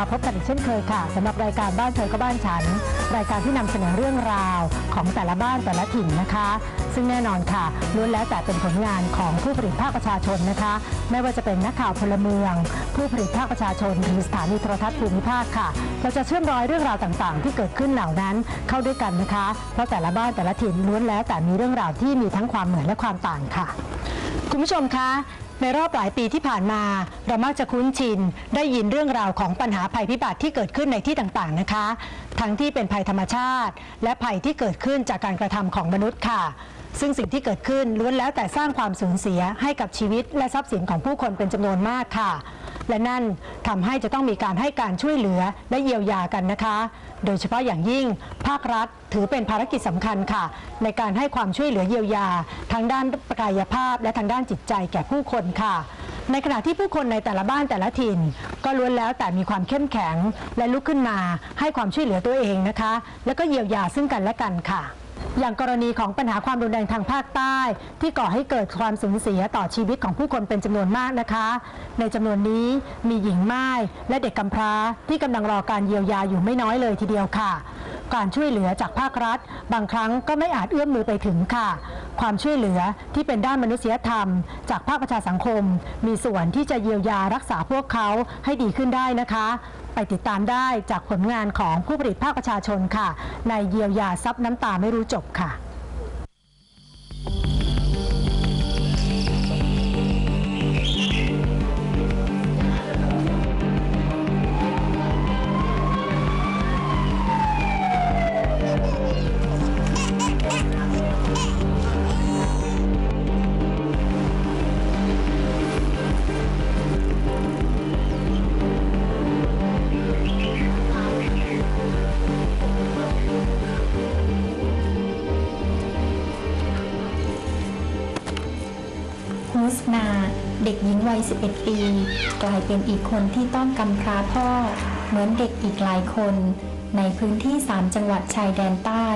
มาพบกันอีกเช่นเคยค่ะสำหรับรายการบ้านเธอก็บ้านฉัน รายการที่นำเสนอเรื่องราวของแต่ละบ้านแต่ละถิ่นนะคะ ซึ่งแน่นอนค่ะล้วนแล้วแต่เป็นผลงานของผู้ผลิตภาคประชาชนนะคะ ไม่ว่าจะเป็นนักข่าวพลเมือง ผู้ผลิตภาคประชาชนหรือสถานีโทรทัศน์ภูมิภาคค่ะ เราจะเชื่อมร้อยเรื่องราวต่างๆ ที่เกิดขึ้นเหล่านั้นเข้าด้วยกันนะคะ เพราะแต่ละบ้านแต่ละถิ่นล้วนแล้วแต่มีเรื่องราวที่มีทั้งความเหมือนและความต่างค่ะ คุณผู้ชมคะ ในรอบหลายปีที่ผ่านมา เรามักจะคุ้นชิน ได้ยินเรื่องราวของปัญหาภัยพิบัติที่เกิดขึ้นในที่ต่างๆนะคะ ทั้งที่เป็นภัยธรรมชาติ และภัยที่เกิดขึ้นจากการกระทำของมนุษย์ค่ะ ซึ่งสิ่งที่เกิดขึ้นล้วนแล้วแต่สร้างความสูญเสียให้กับชีวิตและทรัพย์สินของผู้คนเป็นจำนวนมากค่ะ และนั่นทำให้จะต้องมีการให้การช่วยเหลือและเยียวยากันนะคะ โดยเฉพาะอย่างยิ่งภาครัฐถือเป็นภารกิจสำคัญค่ะ ในการให้ความช่วยเหลือเยียวยา ทางด้านกายภาพ และทางด้านจิตใจแก่ผู้คนค่ะในขณะที่ผู้คนในแต่ละบ้านแต่ละถิ่น ก็ล้วนแล้วแต่มีความเข้มแข็งและลุกขึ้นมาให้ความช่วยเหลือตัวเองนะคะ แล้วก็เยียวยาซึ่งกันและกันค่ะ อย่างกรณีของปัญหาความรุนแรงทางภาคใต้ ที่ก่อให้เกิดความสูญเสียต่อชีวิตของผู้คนเป็นจำนวนมากนะคะ ในจำนวนนี้มีหญิงม่ายและเด็กกำพร้าที่กำลังรอการเยียวยาอยู่ไม่น้อยเลยทีเดียวค่ะการช่วยเหลือจากภาครัฐ บางครั้งก็ไม่อาจเอื้อมมือไปถึงค่ะ ความช่วยเหลือที่เป็นด้านมนุษยธรรม จากภาคประชาสังคม มีส่วนที่จะเยียวยารักษาพวกเขาให้ดีขึ้นได้นะคะ ไปติดตามได้จากผลงานของผู้ผลิตภาคประชาชนค่ะ ในเยียวยาซับน้ำตาไม่รู้จบค่ะ ย 11 ปี กลายเป็นอีกคนที่ต้องกำพร้าพ่อ เหมือนเด็กอีกหลายคน ในพื้นที่ 3 จังหวัดชายแดนใต้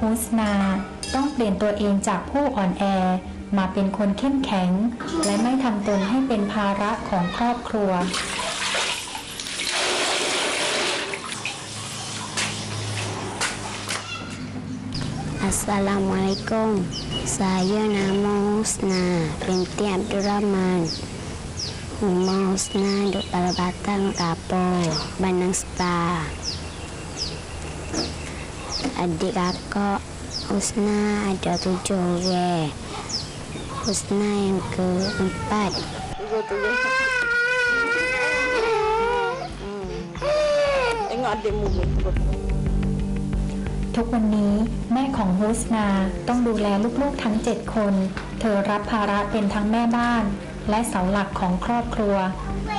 ฮุสนาต้องเปลี่ยนตัวเองจากผู้อ่อนแอ มาเป็นคนเข้มแข็ง และไม่ทำตนให้เป็นภาระของครอบครัว Assalamualaikum. Saya nama Husna binti Abdul Rahman. Rumah Husna duduk pada batang kapur, Bandang Spa. Adik kakak Husna ada tujuh orang. Husna yang keempat. Tengok adikmu ni. ทุกวันนี้แม่ของฮุสนาต้องดูแลลูกๆทั้ง 7 คน เธอรับภาระเป็นทั้งแม่บ้าน และเสาหลักของครอบครัว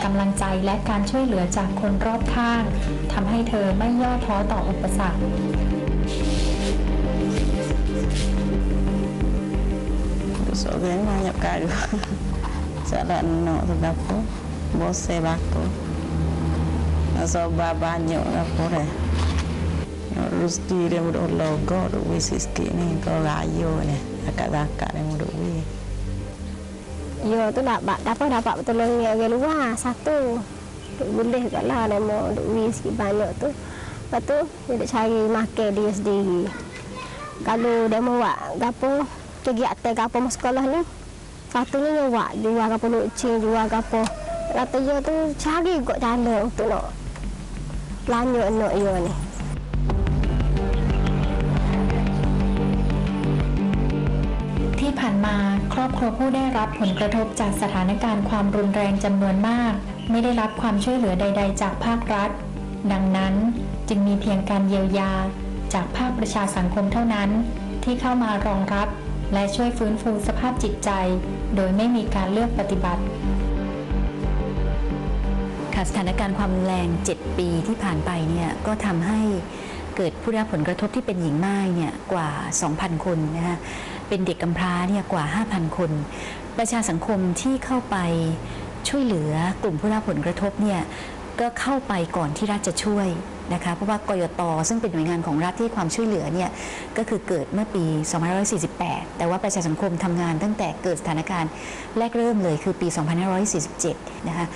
กำลังใจและการช่วยเหลือจากคนรอบข้างทำให้เธอไม่ย่อท้อต่ออุปสรรค Besok saya banyak kali. Salah nak tu dapur. Bos saya baku. Soba banyak dapur dah. Rezeki dia mudah logo duk wis sikit ni kalau raya ni. Akak-akak dia mudah wis. Ya tu dapat dapat dapat pertolongan orang luar satu. Duk boleh kat lah dia mau duk wis sikit banyak tu. Lepas tu dia nak cari makan dia sendiri. Kalau dia mau buat gapo kegiatan gapo masuk sekolah ni satunya dia buat jual gapo lucing jual gapo. Kata dia tu cari kok cara untuk nak lanjut anak dia ni. มา ครอบครัวผู้ได้รับผลกระทบจากสถานการณ์ความรุนแรงจำนวนมาก ไม่ได้รับความช่วยเหลือใด ๆ จากภาครัฐ ดังนั้นจึงมีเพียงการเยียวยา จากภาคประชาสังคมเท่านั้น ที่เข้ามารองรับ และช่วยฟื้นฟูสภาพจิตใจ โดยไม่มีการเลือกปฏิบัติค่ะสถานการณ์ความรุนแรง 7 ปีที่ผ่านไปเนี่ยก็ทำให้ เกิดผู้ได้รับผลกระทบที่เป็นหญิงม่ายเนี่ยกว่า 2,000 คนนะคะเป็นเด็กกำพร้าเนี่ยกว่า 5,000 คน ประชาสังคมที่เข้าไปช่วยเหลือกลุ่มผู้ได้รับผลกระทบเนี่ยก็เข้าไปก่อนที่รัฐจะช่วยนะคะเพราะว่ากยตซึ่งเป็นหน่วยงานของรัฐที่ความช่วยเหลือเนี่ยก็คือเกิดเมื่อปี 2548 แต่ว่าประชาสังคมทำงานตั้งแต่เกิดสถานการณ์แรกเริ่มเลยคือปี 2547 นะคะ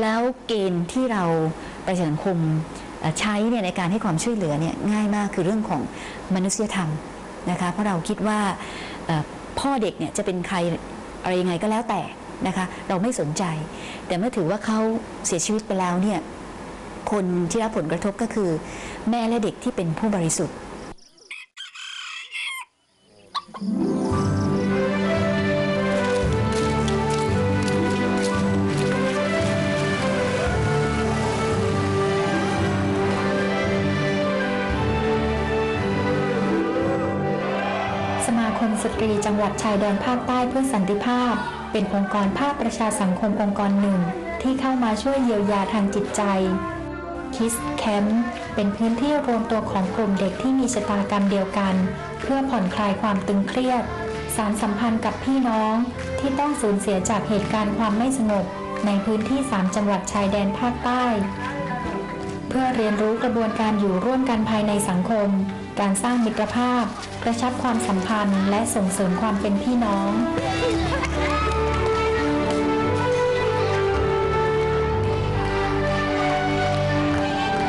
แล้วเกณฑ์ที่เราประชาสังคม ใช้เนี่ยในการให้ความช่วยเหลือเนี่ยง่ายมากคือเรื่องของมนุษยธรรมนะคะเพราะเราคิดว่าพ่อเด็กเนี่ยจะเป็นใครอะไรยังไงก็แล้วแต่นะคะเราไม่สนใจ แต่เมื่อถือว่าเขาเสียชีวิตไปแล้วเนี่ยคนที่รับผลกระทบก็คือ แม่และเด็กที่เป็นผู้บริสุทธิ์ ตรีจังหวัดชายแดนภาคใต้เพื่อสันติภาพ เป็นองค์กรภาคประชาสังคมองค์กรหนึ่ง ที่เข้ามาช่วยเยียวยาทางจิตใจคิสแคมป์เป็นพื้นที่รวมตัวของกลุ่มเด็กที่มีชะตากรรมเดียวกัน เพื่อผ่อนคลายความตึงเครียด สารสัมพันธ์กับพี่น้องที่ต้องสูญเสียจากเหตุการณ์ความไม่สงบ ในพื้นที่ 3 จังหวัดชายแดนภาคใต้ เพื่อเรียนรู้กระบวนการอยู่ร่วมกันภายในสังคม การสร้างมิตรภาพ กระชับความสัมพันธ์ และส่งเสริมความเป็นพี่น้อง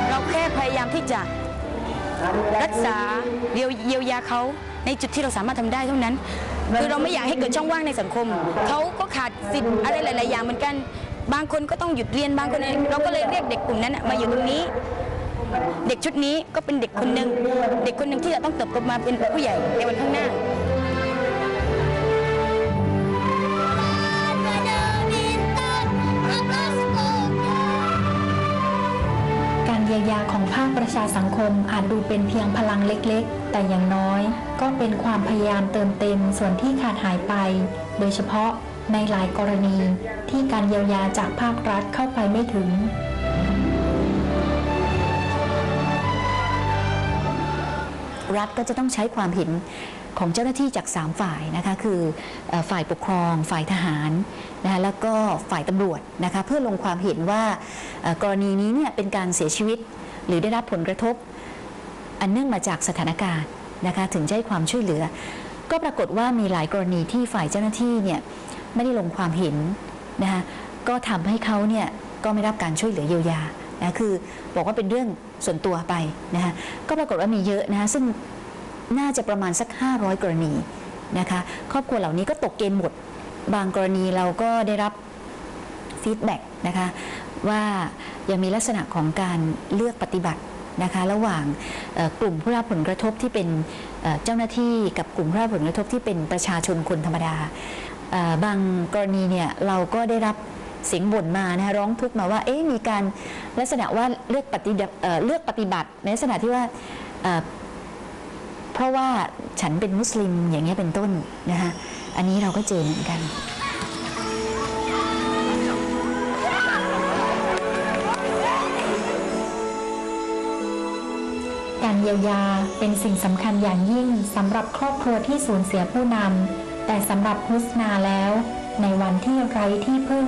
เราแค่พยายามที่จะรักษาเยียวเยียวยาเขาในจุดที่เราสามารถทำได้เท่านั้น คือเราไม่อยากให้เกิดช่องว่างในสังคม เขาก็ขาดสิทธิ์อะไรหลาย ๆ อย่างเหมือนกัน บางคนก็ต้องหยุดเรียนบางคนเราก็เลยเรียกเด็กกลุ่มนั้นน่ะมาอยู่ตรงนี้ เด็กชุดนี้ก็เป็นเด็กคนหนึ่งเด็กคนหนึ่งที่จะต้องเติบโตมาเป็นผู้ใหญ่ในวันข้างหน้าการเยียวยาของภาคประชาสังคมอาจดูเป็นเพียงพลังเล็กๆ แต่อย่างน้อย ก็เป็นความพยายามเติมเต็มส่วนที่ขาดหายไป โดยเฉพาะในหลายกรณีที่การเยียวยาจากภาครัฐเข้าไปไม่ถึง รัฐก็จะต้องใช้ความเห็นของเจ้าหน้าที่จาก 3 ฝ่ายนะคะคือฝ่ายปกครองฝ่ายทหารนะคะแล้วก็ฝ่ายตำรวจนะคะเพื่อลงความเห็นว่ากรณีนี้เนี่ยเป็นการเสียชีวิต หรือได้รับผลกระทบ อันเนื่องมาจากสถานการณ์นะคะถึงจะให้ความช่วยเหลือ ก็ปรากฏว่ามีหลายกรณีที่ฝ่ายเจ้าหน้าที่เนี่ยไม่ได้ลงความเห็นนะคะก็ทำให้เขาเนี่ยก็ไม่รับการช่วยเหลือเยียวยา นะคือบอกว่าเป็นเรื่องส่วนตัวไปนะคะก็ปรากฏว่ามีเยอะนะคะซึ่งน่าจะประมาณสัก 500 กรณีนะคะครอบครัวเหล่านี้ก็ตกเกณฑ์หมด บางกรณีเราก็ได้รับฟีดแบ็กนะคะว่ายังมีลักษณะของการเลือกปฏิบัตินะคะระหว่างกลุ่มผู้รับผลกระทบที่เป็นเจ้าหน้าที่กับกลุ่มผู้รับผลกระทบที่เป็นประชาชนคนธรรมดา บางกรณีเนี่ยเราก็ได้รับ เสียงบ่นมานะคะร้องทุกข์มาว่าเอ๊ะมีการลักษณะว่าเลือกปฏิบัติเลือกปฏิบัติ ในลักษณะที่ว่าเอ่อเพราะว่าฉันเป็นมุสลิมอย่างเงี้ยเป็นต้นนะคะอันนี้เราก็เจอเหมือนกันการเยียวยาเป็นสิ่งสำคัญอย่างยิ่งสำหรับครอบครัวที่สูญเสียผู้นำ แต่สำหรับฮุสนาแล้ว ในวันที่ไร้ที่พึ่ง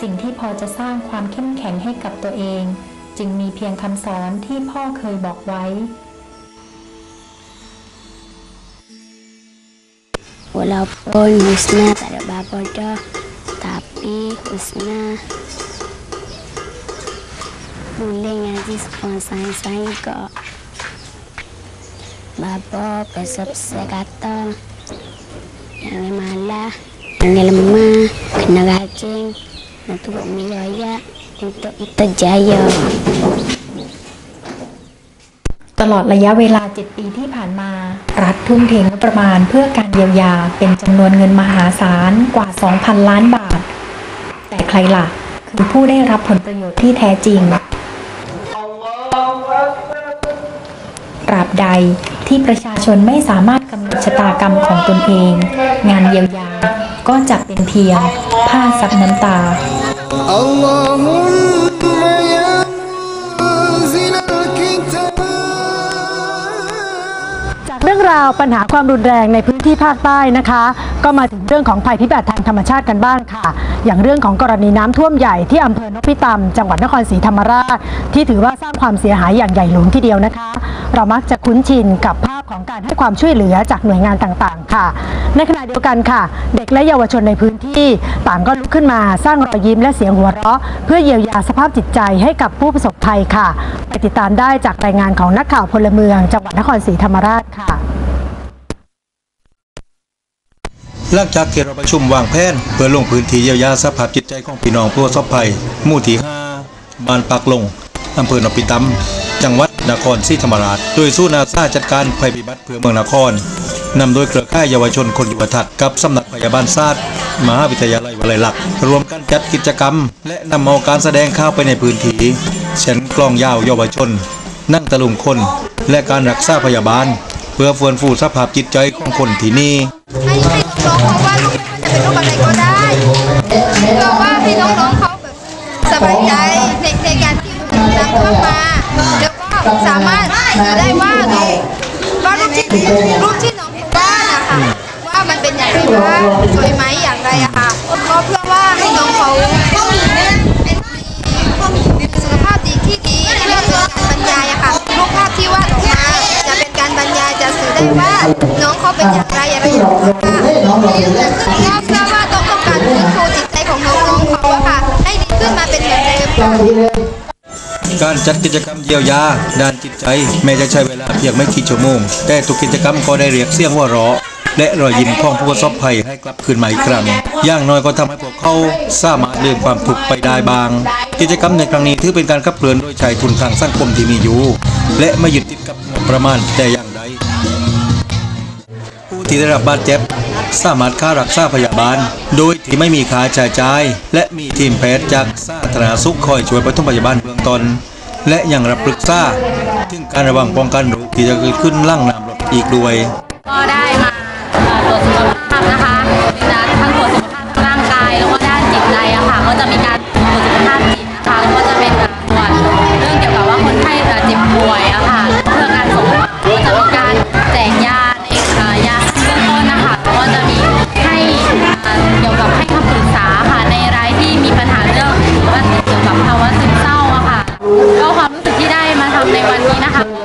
สิ่งที่พอจะสร้างความเข้มแข็งให้กับตัวเอง จึงมีเพียงคำสอนที่พ่อเคยบอกไว้ Walaupun Husna tak ada bapa dah Tapi Husna Boleh ngaji sponsor saya kok Bapa besar-besar kata Jangan malah Jangan lemah Kena rajin Untuk bermiraya Untuk kita jaya ตลอดระยะเวลา 7 ปีที่ผ่านมา รัฐทุ่มเทงบประมาณเพื่อการเยียวยาเป็นจำนวนเงินมหาศาลกว่า 2,000 ล้านบาท แต่ใครล่ะ คือผู้ได้รับผลประโยชน์ที่แท้จริงตราบใดที่ประชาชนไม่สามารถกำหนดชะตากรรมของตนเอง งานเยียวยา ก็จะเป็นเพียงผ้าซับน้ำตา รื่องราวปัญหาความรุนแรงในพื้นที่ภาคใต้นะคะ ก็มาถึงเรื่องของภัยพิบัติทางธรรมชาติกันบ้างค่ะ อย่างเรื่องของกรณีน้ำท่วมใหญ่ที่อำเภอนพิตำจังหวัดนครศรีธรรมราช ที่ถือว่าสร้างความเสียหายอย่างใหญ่หลวงทีเดียวนะคะ เรามักจะคุ้นชินกับภาพของการให้ความช่วยเหลือจากหน่วยงานต่างๆ ค่ะ ในขณะเดียวกันค่ะ เด็กและเยาวชนในพื้นที่ต่างก็ลุกขึ้นมาสร้างรอยยิ้มและเสียงหัวเราะ เพื่อเยียวยาสภาพจิตใจให้กับผู้ประสบภัยค่ะ ไปติดตามได้จากรายงานของนักข่าวพลเมือง จังหวัดนครศรีธรรมราชค่ะ หลังจากที่เราประชุมวางแผนเพื่อลงพื้นที่เยียวยาสภาพจิตใจของพี่น้องผู้ประสบภัยหมู่ที่5บ้านปากลงอำเภอหนองปีตำจังหวัดนครศรีธรรมราช โดยสู้นาซาจัดการภัยพิบัติเพื่อเมืองนครนำโดยเครือข่ายเยาวชนคนยุวทัศน์กับสำนักพยาบาลศาสตร์มหาวิทยาลัยวลัยลักษณ์รวมกันจัดกิจกรรม และนำเอาการแสดงเข้าไปในพื้นที่เช่นกล้องยาวเยาวชน นั่งตะลุมคน และการรักษาพยาบาล พื่อฟื้นฟูสภาพจิตใจของคนที่นี่ให้ให้น้องๆเขาว่าลูกไม่ว่าจะเป็นลูกอะไรก็ได้เพื่อว่าให้น้องๆเขาแบบสบายใจในในการที่ติดตามเข้ามาแล้วก็สามารถดูได้ว่าน้องว่ารูปที่รูปที่น้องเขาวาดนะคะว่ามันเป็นอย่างไรบ้างสวยไหมอย่างไรอะค่ะก็เพื่อว่าให้น้องเขามีสุขภาพดีที่ดีเรื่องการบรรยายอะค่ะรูปภาพที่ว่า ยายจะสื่อได้ว่าน้องเขาเป็นอย่างไรอะไรอย่างไรค่ะก็เพื่อว่าต้องต้องการฟื้นฟูจิตใจของน้องๆเขาอะค่ะ ให้ดีขึ้นมาเป็นเหมือนเดิมการจัดกิจกรรมเยียวยา ด้านจิตใจแม้จะใช้เวลาเพียงไม่กี่ชั่วโมง แต่ทุกกิจกรรมก็ได้เรียกเสียงว่าราะและรอยยิ้มของผู้ประสบภัยให้กลับคืนมาอีกครั้งอย่างน้อยก็ทำให้พวกเขาสามารถลืมความทุกข์ไปได้บาง กิจกรรมในครั้งนี้ถือเป็นการขับเคลื่อนโดยใช้ทุนทางสังคมที่มีอยู่ และไม่หยึดติดกับงบประมาณแต่อย่าง ที่ได้รับบาดเจ็บ สามารถค่ารักษาพยาบาล โดยที่ไม่มีค่าใช้จ่าย และมีทีมแพทย์จากสาธารณสุขคอยช่วยปฐมพยาบาลเบื้องต้นและยังรับปรึกษาถึงการระวังป้องกันโรคที่จะเกิดขึ้นล่างน้ำรถอีกด้วย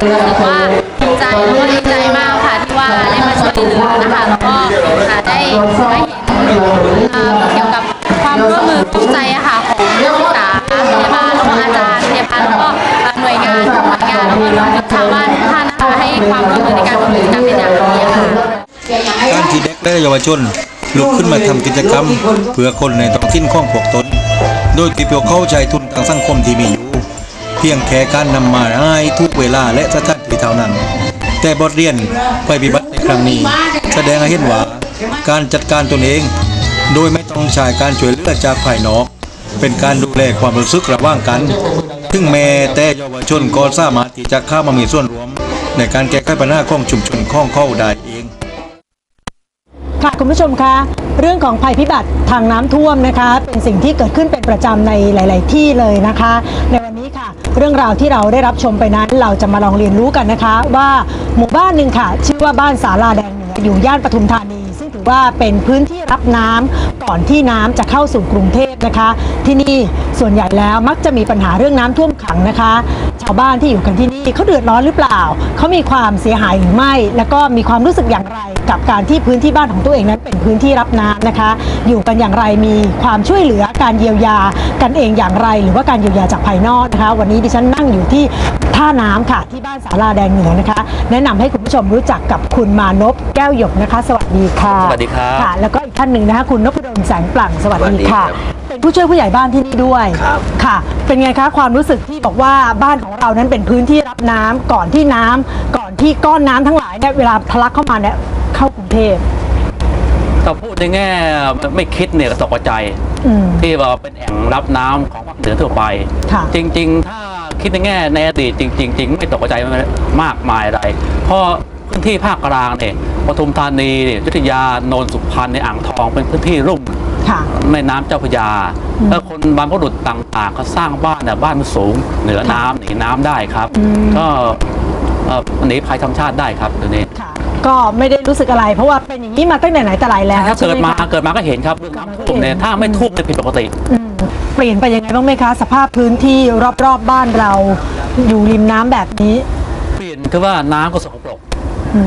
รู้สึกว่าภูมิใจแล้วก็ดีใจมากค่ะที่ว่าได้มาช่วยเหลือนะคะแล้วก็ได้ได้เห็นเกี่ยวกับความร่วมมือร่วมใจอะค่ะของนักศึกษาพยาบาลแล้วก็อาจารย์พยาบาลแล้วก็หน่วยงานหน่วยงานแล้วก็รวมถึงชาวบ้านทุกท่านนะคะให้ความร่วมมือในการดำเนินการเป็นอย่างดีค่ะการที่เด็กและเยาวชนลุกขึ้นมาทำกิจกรรม เพื่อคนในท้องถิ่นของพวกตน โดยที่พวกเขาใช้ทุนทางสังคมที่มีอยู่ พียงแค่การนำมาให้ทุกเวลาและสถานที่เท่านั้น แต่บทเรียนไปฏิบัติในครั้งนี้ แสดงให้เห็นว่าการจัดการตนเอง โดยไม่ต้องใช้การช่วยเหลือจากภายนอก เป็นการดูแลความรู้สึกระหว่างกัน ถึงแม้แต่เยาวชนก็สามารถที่จะเข้ามามีส่วนร่วม ในการแก้ไขปัญหาของชุมชนของเข้าได้เองค่ะคุณผู้ชมคะเรื่องของภัยพิบัติทางน้ำท่วมนะคะ เป็นสิ่งที่เกิดขึ้นเป็นประจำในหลาย ๆ ที่เลยนะคะในวัน เรื่องราวที่เราได้รับชมไปนั้น เราจะมาลองเรียนรู้กันนะคะ ว่าหมู่บ้านหนึ่งค่ะ ชื่อว่าบ้านสาลาแดงเหนืออยู่ย่านปทุมธานี ถือว่าเป็นพื้นที่รับน้ำก่อนที่น้ำจะเข้าสู่กรุงเทพนะคะ ที่นี่ส่วนใหญ่แล้วมักจะมีปัญหาเรื่องน้ำท่วมขังนะคะ ชาวบ้านที่อยู่กันที่นี่เขาเดือดร้อนหรือเปล่าเขามีความเสียหายหรือไม่ แล้วก็มีความรู้สึกอย่างไร กับการที่พื้นที่บ้านของตัวเองนั้นเป็นพื้นที่รับน้ำนะคะ อยู่กันอย่างไรมีความช่วยเหลือการเยียวยากันเองอย่างไร หรือว่าการเยียวยาจากภายนอกนะคะ วันนี้ดิฉันนั่งอยู่ที่ท่าน้ำค่ะที่บ้านสาราแดงเหนือนะคะ แนะนำให้คุณผู้ชมรู้จักกับคุณมานพแก้วหยกนะคะ สวัสดีค่ะสวัสดีครับค่ะแล้วก็อีกท่านหนึ่งนะคะคุณนพดลแสงปลั่งสวัสสวัสดีดีค่ะครับเป็นผู้ช่วยผู้ใหญ่บ้านที่นี่ด้วยครับค่ะ เป็นไงคะความรู้สึกที่บอกว่าบ้านของเรานั้นเป็นพื้นที่รับน้ำก่อนที่น้ำก่อนที่ก้อนน้ำทั้งหลายเนี่ยเวลาทะลักเข้ามาเนี่ยเข้ากรุงเทพถ้าพูดในแง่ไม่คิดเนี่ยก็ตกใจอืมที่ว่าเป็นแอ่งรับน้ำของภาคเหนือทั่วไปค่ะจริง ๆ ถ้าคิดในแง่ในอดีตจริงๆจริงไม่ตกใจมากมายอะไรเพราะ พื้นที่ภาคกลางเนี่ยปทุมธานีเนี่ยอยุธยาโนนสุพรรณในยอ่างทองเป็นพื้นที่รุ่มค่ะแม่น้ำเจ้าพระยาอืมแล้วคนบรรพบุรุษต่างๆเขาสร้างบ้านเนี่ยบ้านมันสูงเหนือน้ำหนีน้ำได้ครับอืมก็เอ่อหนีภัยธรรมชาติได้ครับตัวนี้ค่ะก็ไม่ได้รู้สึกอะไร เพราะว่าเป็นอย่างนี้มาตั้งแต่ไหนแต่ไรแล้วถ้าใช่เกิดไหมมาคะเกิดมาก็เห็นครับเรื่องน้ำท่วมเนี่ยถ้าไม่ท่วมเนี่ยผิดปกติอืมเปลี่ยนไปยังไงบ้างไหมคะ สภาพพื้นที่รอบๆบ้านเราอยู่ริมน้ำแบบนี้ เปลี่ยนคือว่าน้ำก็สกปรกอืม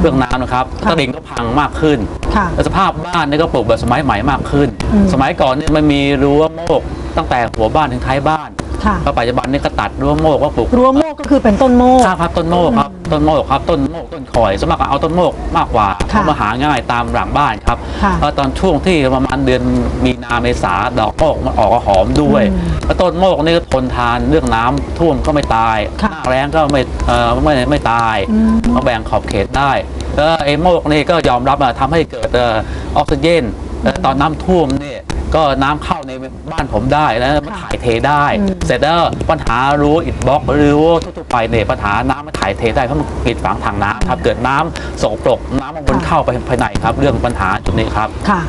เรื่องน้ำนะครับค่ะตลิ่งก็พังมากขึ้นค่ะแล้วสภาพบ้านนี่ก็ปลูกแบบสมัยใหม่มากขึ้นอืมสมัยก่อนเนี่ยมันมีรั้วโมกตั้งแต่หัวบ้านถึงท้ายบ้าน ค่ะแล้วปัจจุบันนี่ก็ตัดรั้วโมกก็ปลูกรั้วโมกก็คือเป็นต้นโมกครับครับต้นโมกครับต้นโมกครับต้นโมกต้นข่อยสวนมัครเอาต้นโมกมากกว่าเพค่ะราะมาหาง่ายตามหลังบ้านครับค่ะแล้วตอนช่วงที่ประมาณเดือนมีนาเมษาดอกโมกมันออกก็หอมด้วยอืมแล้วต้นโมกนี่ก็ทนทานเรื่องน้ำท่วมก็ไม่ตายค่ะหน้าแรงก็ไม่เอ่อไม่ไม่ตายอืมมาแบ่งขอบเขตได้แล้วไอ้โมกนี่ก็ยอมรับอะทำให้เกิดเอ่อออกซิเจนเอ่อตอนน้ำท่วมนี่ ก็น้ำเข้าในบ้านผมได้แล้วมันถ่ายเทได้อืมเสร็จแล้วปัญหารั้วอิฐบล็อกหรือว่าทั่วๆไปเนี่ยปัญหาน้ำมันถ่ายเทได้เพราะมันปิดฝังถังน้ำครับเกิดน้ำสกปรกน้ำมันวนเข้าไปภายในครับ เรื่องปัญหาจุดนี้ครับค่ะ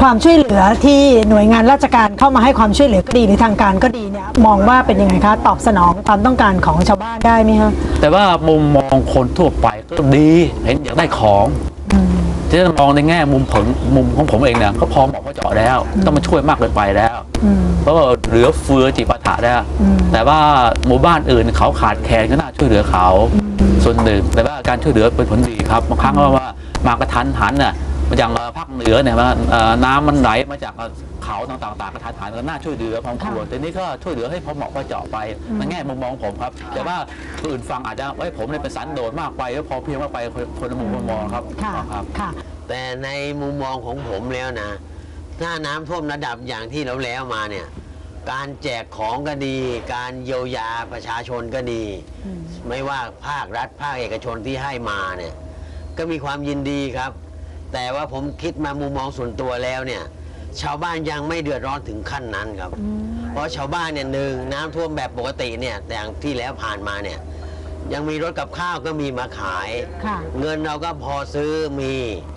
ความช่วยเหลือที่หน่วยงานราชการเข้ามาให้ความช่วยเหลือก็ดีหรือทางการก็ดีเนี่ยมองว่าเป็นยังไงคะตอบสนองความต้องการของชาวบ้านได้ไหมคะแต่ว่ามุมมองคนทั่วไปก็ดีเห็นอยากได้ของ ที่จะมองในแง่มุมผมมุมของผมเองเนี่ยก็พอเหมาะพอเจาะแล้ว ต้องมาช่วยมากเกินไปแล้วอืมเพราะว่าเหลือเฟือจิปาถะแล้วอืมแต่ว่าหมู่บ้านอื่นเขาขาดแคลนก็น่าช่วยเหลือเขา ส่วนหนึ่งแต่ว่าการช่วยเหลือเป็นผลดีครับบางครั้งก็ว่ามากระทันหันน่ะ อย่างเอ่อภาคเหนือเนี่ยว่าเอ่อน้ำมันไหลมาจากเขาต่างๆกระทันหันก็น่าช่วยเหลือพอควรแต่นี่ก็ช่วยเหลือให้พอเหมาะพอเจาะไปในแง่มุมมองผมครับ แต่ว่าคนอื่นฟังอาจจะว่าผมเนี่ยเป็นสันโดษมากไปแล้วพอเพียงมากไปคนคนละมุมมองครับค่ะครับค่ะแต่ในมุมมองของผมแล้วนะ ถ้าน้ำท่วมระดับอย่างที่เราแล้วมาเนี่ยการแจกของก็ดี การเยียวยาประชาชนก็ดี ไม่ว่าภาครัฐภาคเอกชนที่ให้มาเนี่ย ก็มีความยินดีครับ แต่ว่าผมคิดมามุมมองส่วนตัวแล้วเนี่ยชาวบ้านยังไม่เดือดร้อนถึงขั้นนั้นครับ เพราะชาวบ้านเนี่ยหนึ่งน้ำท่วมแบบปกติเนี่ยแต่อย่างที่แล้วผ่านมาเนี่ยยังมีรถกับข้าวก็มีมาขาย ค่ะเงินเราก็พอซื้อมี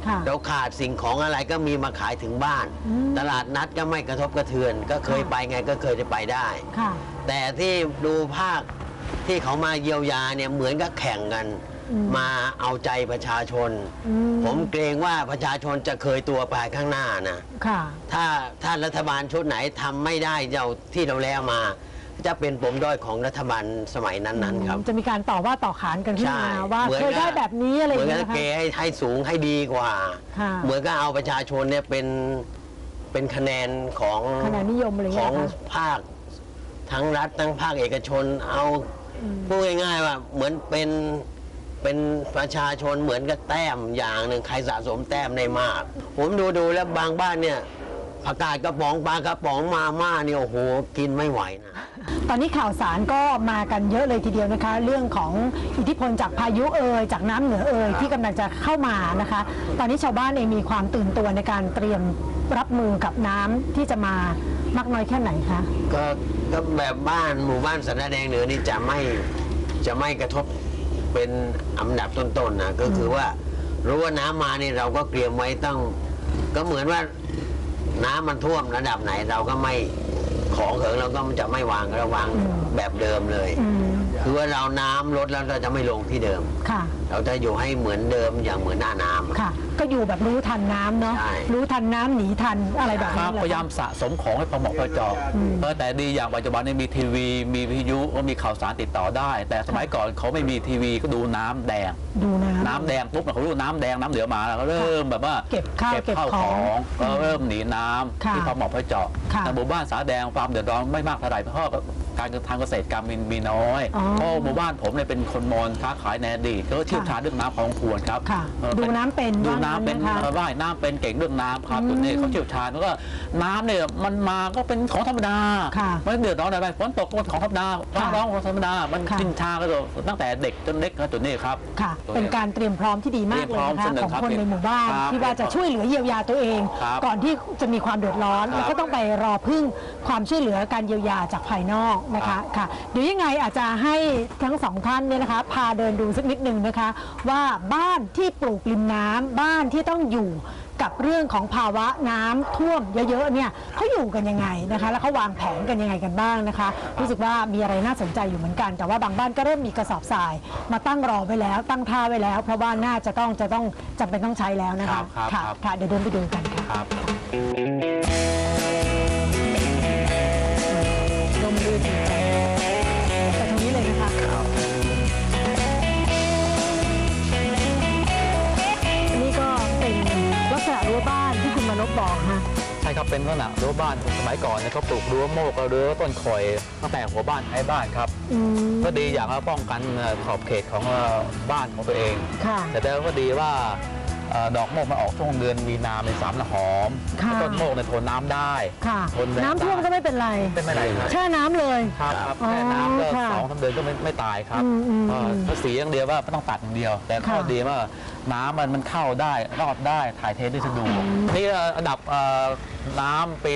ค่ะเราขาดสิ่งของอะไรก็มีมาขายถึงบ้าน อืม ตลาดนัดก็ไม่กระทบกระเทือน ก็เคยค่ะไปไงก็เคยจะไปได้ ค่ะ แต่ที่ดูภาคที่เขามาเยียวยาเนี่ยเหมือนกับแข่งกันอื มมาเอาใจประชาชนอืผมเกรงว่าประชาชนจะเคยตัวไปข้างหน้านะค่ะถ้าถ้ารัฐบาลชุดไหนทำไม่ได้เราที่เราแล้วมา จะเป็นปมด้อยของรัฐบาลสมัยนั้นๆครับ จะมีการต่อว่าต่อขานกันขึ้นใช่มาว่าเหมือนเคยได้กับแบบนี้อะไรอเหมืย่าองนเงี้กับยนะคะเกให้ให้สูงให้ดีกว่าค่ะเหมือนก็เอาประชาชนเนี่ยเป็นเป็นคะแนนของคะแนนนิยมอะไรอย่างขเงี้อยงเหรอคะภาคทั้งรัฐทั้งภาคเอกชนเอาพูดง่ายๆว่าเหมือนเป็น เป็นประชาชนเหมือนกับแต้มอย่างหนึ่งใครสะสมแต้มได้มาก ผมดูดูแล้วบางบ้านเนี่ยผักกาดกระป๋องปลากระป๋องมาม่าเนี่ยโอ้โหกินไม่ไหวนะตอนนี้ข่าวสารก็มากันเยอะเลยทีเดียวนะคะ เรื่องของอิทธิพลจากพายุเอ่ยจากน้ำเหนือเอ่ยที่กำลังจะเข้ามานะคะ ตอนนี้ชาวบ้านเองมีความตื่นตัวในการเตรียมรับมือกับน้ำที่จะมามากน้อยแค่ไหนคะก็ก็แบบบ้านหมู่บ้านสันแดงเหนือนี่จะไม่จะไม่กระทบ เป็นอันดับต้นๆนะก็คือว่ารู้ว่าน้ำมานี่เราก็เตรียมไว้ต้อง ก็เหมือนว่าน้ำมันท่วมระดับไหนเราก็ไม่ของเขิงเราก็จะไม่วางเราวางแบบเดิมเลย อืม คือว่าเราน้ำลดแล้วเราจะไม่ลงที่เดิมค่ะ เราจะอยู่ให้เหมือนเดิมอย่างเหมือนหน้าน้ำอะค่ะ ก็อยู่แบบรู้ทันน้ำเนาะใช่รู้ทันน้ำหนีทันอะไรแบบคนี้รับเลพยายามสะสมของให้พอเหมาะพอเจาะเออแต่ดีอย่างปัจจุบันนี้มีทีวี มีวิทยุก็มีข่าวสารติดต่อได้ แต่สมัยก่อนเขาไม่มีทีวีก็ดูน้ำแดง ดูน้ำน้ำแดงปุ๊บเขารู้น้ำแดงน้ำเหลือมาแล้วก็เริ่มแบบว่าเก็บข้าวเก็บข้าวขขอองงก็เริ่มหนีน้ำค่ะที่พอเหมาะพอเจาะค่ะแต่หมู่บ้านสาแดงความเดือดร้อนไม่มากเท่าไหร่เพราะ การทางเกษตรกรรมมีมีน้อยอ๋อเพราะหมู่บ้านผมเนี่ยเป็นคนมอญค้าขายในอดีตก็เชี่ยวชาญเรื่องน้ำพอสมควรครับค่ะเออดูน้ำเป็นดูว่างั้น้ำเป็นนะคะ เออว่ายน้ำเป็นเก่งเรื่องน้ำครับอืมตัวนี้เขาเชี่ยวชาญแล้วก็น้ำเนี่ยมันมาก็เป็นของธรรมดา ค่ะไม่เดือดร้อนอะไรฝนตกก็เป็นของธรรมดาฟ้าค่ะร้องของธรรมดา มันค่ะ ชินชาก็ตั้งแต่เด็กจนเล็กก็จนนี่ครับ ค่ะตัวเป็นนี้การเตรียมพร้อมที่ดีมากเลยนะคะเตรียมพร้อมส่วนหนึ่ของงครับคนในหมู่บ้านครับที่ว่าจะช่วยเหลือเยียวยาตัวเอง ครับก่อนที่จะมีความเดือดร้อนครับแล้วก็ต้องไปรอพึ่งความช่วยเหลือการเยียวยาจากภายนอกนะคะค่ะเดี๋ยวยังไงอาจจะให้ทั้งสองท่านเนี่ยนะคะพาเดินดูสักนิดหนึ่งนะคะ ว่าบ้านที่ปลูกริมน้ำบ้านที่ต้องอยู่กับเรื่องของภาวะน้ำท่วมเยอะๆเนี่ยเขาอยู่กันยังไงนะคะ แล้วเขาวางแผนกันยังไงกันบ้างนะคะ รู้สึกว่ามีอะไรน่าสนใจอยู่เหมือนกัน แต่ว่าบางบ้านก็เริ่มมีกระสอบทราย มาตั้งรอไว้แล้ว ตั้งท่าไว้แล้ว เพราะว่าน่าจะต้องจะต้องจำเป็นต้องใช้แล้วนะครัคะบครับ ค่ะครับค่ะเดี๋ยวเดินไปดูกันค่ะ ครับ เป็นลักษณะรั้วบ้านสมัยก่อนเนี่ยเขาปลูกรั้วโมกกับรั้วต้นข่อยตั้งแต่หัวบ้านท้ายบ้านครับ อืม ก็ดีอย่างว่าป้องกันเอ่อขอบเขตของเอ่อบ้านของตัวเอง ค่ะ แต่แล้วก็ดีว่าเอ่อดอกโมกมันออกช่วงเดือนมีนาเมษาหอมค่ะ ต้นโมกเนี่ยทนน้ำได้ ค่ะ ทนแรงน้ำท่วมก็ไม่เป็นไร เป็นไม่ไรครับแช่น้ำเลย ครับครับอ๋อแค่น้ำก็ค่ะสองสามเดือนก็ไม่ไม่ตายครับอืมอืมเอ่ออืมก็เสียอย่างเดียวว่าไม่ต้องตัดอย่างเดียว แต่ข้อค่ะ ดีว่า น้ำมันมันเข้าได้รอดได้ถ่ายเทได้สะดวกนี่เอ่ออันดับเอ่อน้ำปี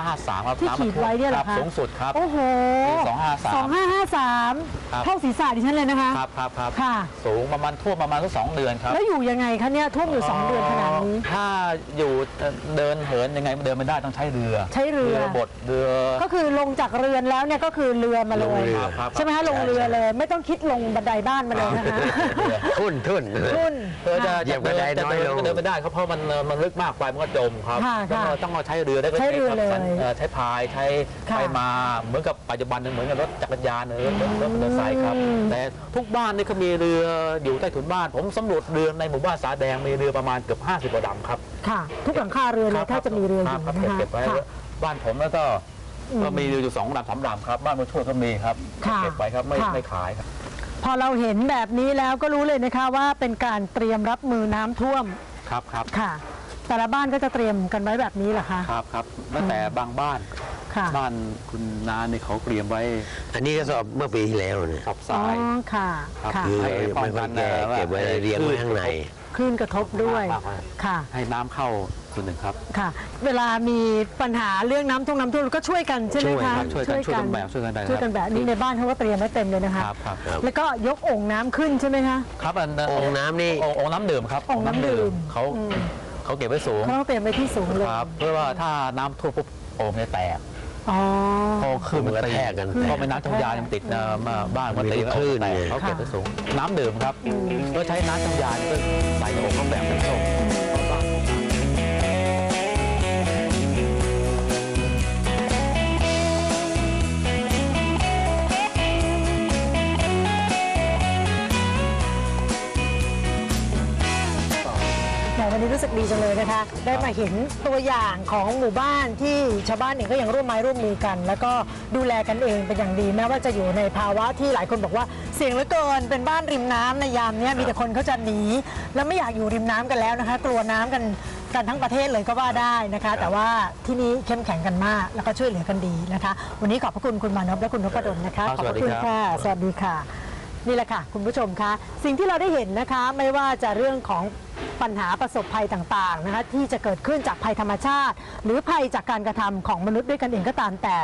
2553 ครับที่น้ำมัขีดไว้เนี่ยเหรอคคะบสูงสุดครับ โอ้โหปี2553สองห้าห้าสามครับเท่าศีรษะดิฉันเลยนะคะ ครับครับครับค่ะ สูงประมาณท่วมประมาณสักสองเดือนครับแล้วอยู่ยังไงคะเนี่ยท่วมอยู่สองเดือนขนาดนี้ ถ้าอยู่เอ่อเดินเหินยังไงเดินไม่ได้ต้องใช้เรือใช้เรือ บดเรือ ก็คือลงจากเรือนแล้วเนี่ยก็คือเรือมาเลลงย เรือครับ ใช่ไหมคะลงเรือเลย ไม่ต้องคิดลงบันไดบ้านมาเลยนะคะทุ่นทุ่น ทุ่น เออจะเหยียบกระไดจะน้อยเดิลงก็เดินไม่ได้ครับเพราะมันเอ่อมันลึกมากไปมันก็จมครับค่ะต้องค่ะต้องเอาใช้เรือได้ก็ใช้เรือเลยสัญเอ่อใช้พายใช้ค่ะไปมาเหมือนกับปัจจุบันเนี่ยเหมือนกับรถจักรยานหรือรถรถมอเตอร์ไซค์ครับอืมแต่ทุกบ้านนี่เขามีเรืออยู่ใต้ถุนบ้าน ผมสำรวจเรือในหมู่บ้านสาแดงมีเรือประมาณเกือบ50กว่าลำครับ ค่ะ ทุกหลังคาเรือนเลยถ้าจะมีเรืออยู่ครับนะเก็บคะเก็บไว้ค่ะบ้านผมแล้วก็อืมก็มีเรืออยู่สองลำสามลำครับ บ้านมาช่วยก็มีครับค่ะเก็บไว้ครับไม่ค่ะ ไม่ขายครับ พอเราเห็นแบบนี้แล้วก็รู้เลยนะคะว่าเป็นการเตรียมรับมือน้ำท่วมครับครับค่ะ แต่ละบ้านก็จะเตรียมกันไว้แบบนี้เหรอคะ ครับครับตั้งแต่บางบ้าน ค่ะบ้านคุณนาเนี่ยเขาเตรียมไว้อันนี้ก็สอบเมื่อปีที่แล้วเนี่ยกับอ๋อทราย ค่ะครับค่ะคือให้ป้องไม่ค่กัอยนแก่ว่า เก็บไว้เรียงไว้ข้างใน คลื่นกระทบด้วยครับค่ะให้น้ำเข้าส่วนหนึ่งครับ ค่ะ เวลามีปัญหาเรื่องน้ำท่วมน้ำท่วมก็ช่วยกันใช่ไหมคะช่วยครับช่วยกันช่วยกันแบบช่วยกันได้ครับช่วยกันแบบนี้ในบ้านเขาก็เตรียมไว้เต็มเลยนะคะ ครับครับครับแล้วก็ยกโองค์น้ำขึ้นใช่ไหมคะ ครับอันองค์น้ำนี่ องค์องค์น้ำดื่มครับองค์น้ำดื่ม เขาอืมเขาเก็บไว้สูงเขาต้องเตรียมไว้ที่สูงเลย ครับเพื่อว่าถ้าน้ำท่วมปุ๊บโอ่งจะแตก อ๋อ พอขึ้นมันมันตีกระแทกกันเพราะเป็นน้ำทำยายังติดเอ่อมาบ้านมันตีมีคลื่นแตกไงเขาเก็บไว้สูงน้ำดื่มครับก็ใช้น้ำทำยาก็ใส่ในโอ่งเขาแบบเป็นส้ม วันนี้รู้สึกดีจังเลยนะคะ ได้มาเห็นตัวอย่างของหมู่บ้านที่ชาวบ้านเองก็ยังร่วมไม้ร่วมมือกัน แล้วก็ดูแลกันเองเป็นอย่างดีแม้ว่าจะอยู่ในภาวะที่หลายคนบอกว่าเสี่ยงเหลือเกินเป็นบ้านริมน้ำในยามเนี้ยมีแต่คนเขาจะหนีแล้วไม่อยากอยู่ริมน้ำกันแล้วนะคะ กลัวน้ำกันกันทั้งประเทศเลยก็ว่าได้นะคะ แต่ว่าที่นี้เข้มแข็งกันมาก แล้วก็ช่วยเหลือกันดีนะคะ วันนี้ขอบพระคุณคุณมานพและคุณนพดลนะคะครับขอบพระสวัสดีคุณครับ ค่ะ สวัสดีค่ะ นี่แหละค่ะ คุณผู้ชมคะ สิ่งที่เราได้เห็นนะคะ ไม่ว่าจะเรื่องของ ปัญหาประสบภัยต่างๆนะคะที่จะเกิดขึ้นจากภัยธรรมชาติ หรือภัยจากการกระทำของมนุษย์ด้วยกันเองก็ตามแต่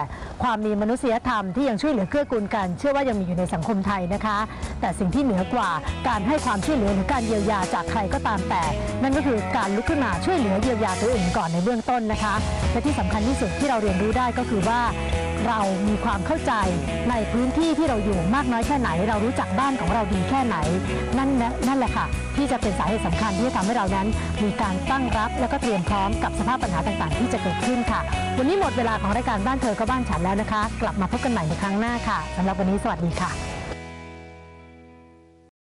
ความมีมนุษยธรรมที่ยังช่วยเหลือเกื้อกูลกัน เชื่อว่ายังมีอยู่ในสังคมไทยนะคะ แต่สิ่งที่เหนือกว่าการให้ความช่วยเหลือหรือการเยียวยาจากใครก็ตามแต่ นั่นก็คือการลุกขึ้นมาช่วยเหลือเยียวยาตัวเองก่อนในเบื้องต้นนะคะ และที่สำคัญที่สุดที่เราเรียนรู้ได้ก็คือว่า เรามีความเข้าใจในพื้นที่ที่เราอยู่มากน้อยแค่ไหน เรารู้จักบ้านของเราดีแค่ไหน นั่นนะนั่นแหละค่ะ ที่จะเป็นสาเหตุสำคัญที่จะทำให้เรานั้น มีการตั้งรับและก็เตรียมพร้อมกับสภาพปัญหาต่างๆ ที่จะเกิดขึ้นค่ะ วันนี้หมดเวลาของรายการบ้านเธอก็บ้านฉันแล้วนะคะ กลับมาพบกันใหม่ในครั้งหน้าค่ะสำหรับวันนี้สวัสดีค่ะ